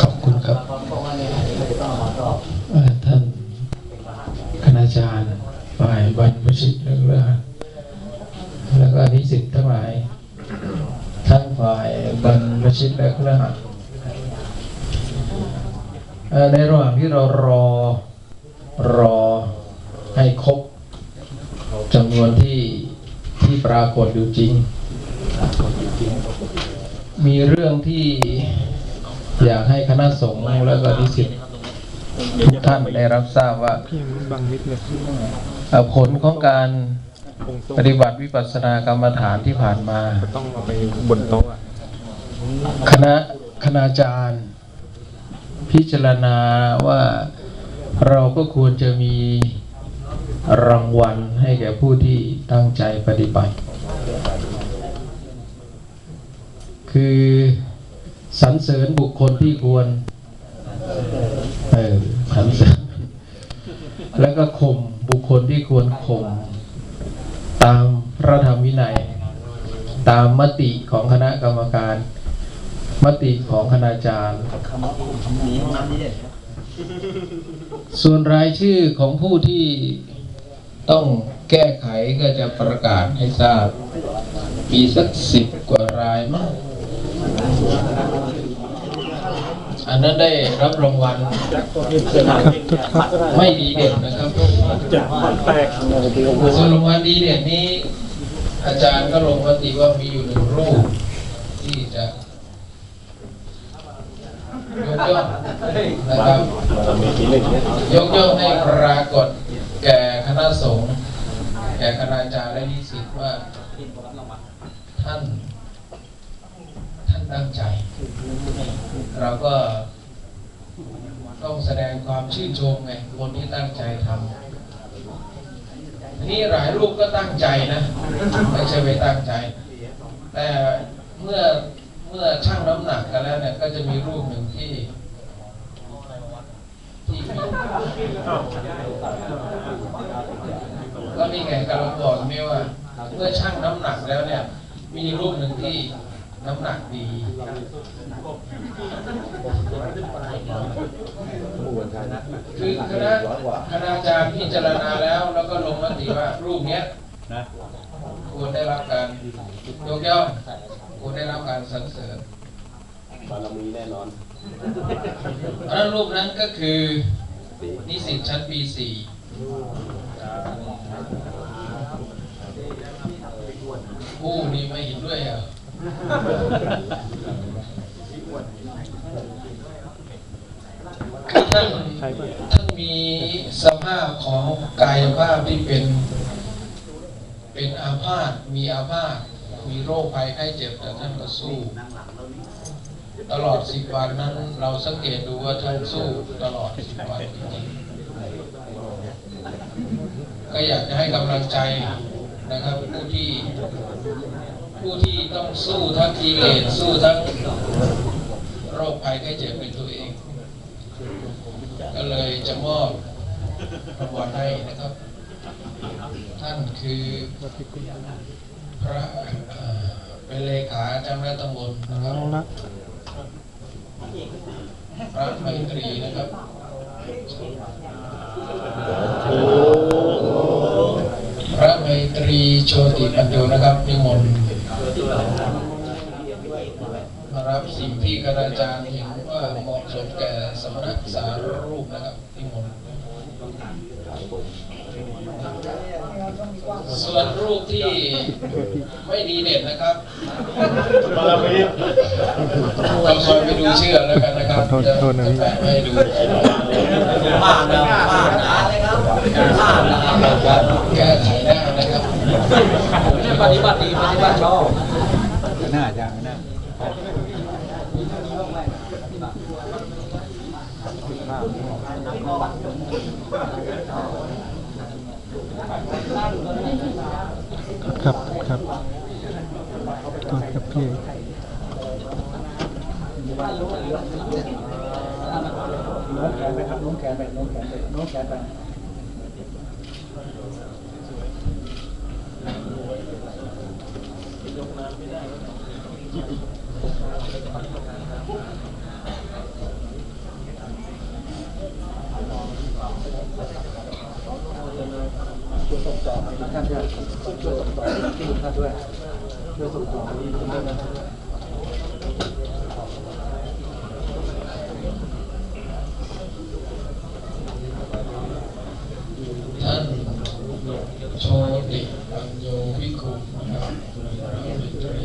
ขอบคุณครับท่านคณาจารย์ฝ่ายบรรพชิตแล้วก็แล้วก็นิสิตทั้งหลายท่านฝ่ายบรรพชิตและครหัสถ์เอ่อ ในระหว่างที่เรารอรอให้ครบจำนวนที่ที่ปรากฏอยู่จริง มีเรื่องที่อยากให้คณะสงฆ์แล้วก็นิสิตทุกท่านได้รับทราบว่าพี่ยังบังมิดเลยเอ่อผลของการคงต้องปฏิบัติวิปัสสนากรรมฐานที่ผ่านมาต้องเอาไปบนโต๊ะอะคณะคณาจารย์ พิจารณาว่าเราก็ควรจะมีรางวัลให้แก่ผู้ที่ตั้งใจปฏิบัติ คือสรรเสริญบุคคลที่ควรเออสรรเสริญแล้วก็ข่มบุคคลที่ควรข่มตามพระธรรมวินัย ตามมติของคณะกรรมการ มติของคณาจารย์ ส่วนรายชื่อของผู้ที่ต้องแก้ไขก็จะประกาศให้ทราบ มีสักสิบกว่ารายมั้งอันนั้นได้รับรางวัลไม่ดีเด่นนะครับจะมันแตกส่วนรางวัลดีเด่นนี้ อาจารย์ก็ลงมติว่ามีอยู่หนึ่งรูปที่จะ กย่องนะครับยกย่องให้ปรากฏแก่คณะสงฆ์แก่คณาจารย์และนิสิตว่าท่านท่านตั้งใจ เราก็ต้องแสดงความชื่นชมไงคนที่ตั้งใจทำนี่หลายรูปก็ตั้งใจนะ ไม่ใช่ไม่ตั้งใจ แต่เมื่อ เมื่อชั่งน้ำหนักกันแล้วเนี่ยก็จะมีรูปหนึ่งที่ที่มีก็นี่ไงกำลังบอกนี่ว่า เมื่อชั่งน้ำหนักแล้วเนี่ย มีรูปหนึ่งที่น้ำหนักดีคือคณะคณาจารย์พิจารณาแล้ว แล้วก็ลงมติว่ารูปเนี้ยควรได้รับการยกย่อง ควรได้รับการสรรเสริญบารมีแน่นอนอันนั้นรูปนั้นก็คือนิสิตชั้นปีสี่ผู้นี่ไม่เห็นด้วยเหรอคือท่านท่านมีสภาพของกายภาพที่เป็น เป็นอาพาธมีอาพาธ มีโรคภัยไข้เจ็บแต่ท่านก็สู้ ตลอดสิบวันนั้น เราสังเกตดูว่าท่านสู้ตลอดสิบวันจริงๆก็อยากจะให้กำลังใจนะครับผู้ที่ผู้ที่ต้องสู้ทั้งกิเลสสู้ทั้งโรคภัยไข้เจ็บเป็นตัวเอง ก็เลยจะมอบรางวัลให้นะครับ ท่านคือ พระเอ่อเป็นเลขาเจ้าหน้าตำบลนะครับเอาละพระไมตรีนะครับพระไมตรีโชติปัญโยนะครับนิมนต์มารับสิ่งที่คณาจารย์เห็นว่าเหมาะสมแก่สมณะสารูปนะครับนิมนต์ ส่วนรูปที่ไม่ดีเด่นนะครับบารมีต้องคอยไปดูเชื่อแล้วกันนะครับโทษโทษนะพี่จะแปะไว้ให้ดูผ่านแล้วผ่านแล้วนะครับผ่านแล้วครับแก้ไขได้นะครับเนี่ยปฏิบัติดีปฏิบัติชอบน่าจะน่าครับ ครับโทษครับครับพี่น้องแขนไปครับน้องแขนไปน้องแขนไปน้องแขนไปยกน้ำไม่ได้ ช่วยส่งต่อให้ทุกท่านด้วยช่วยส่งต่อให้ทุกท่านด้วยช่วยส่งต่อให้ทุกท่านด้วยท่านโชติปัญโยวิคุมนะครับรัฐมนตรี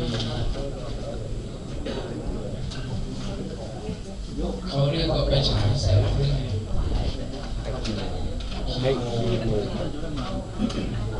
เขาเรียกว่าไปฉายแสง Thank you.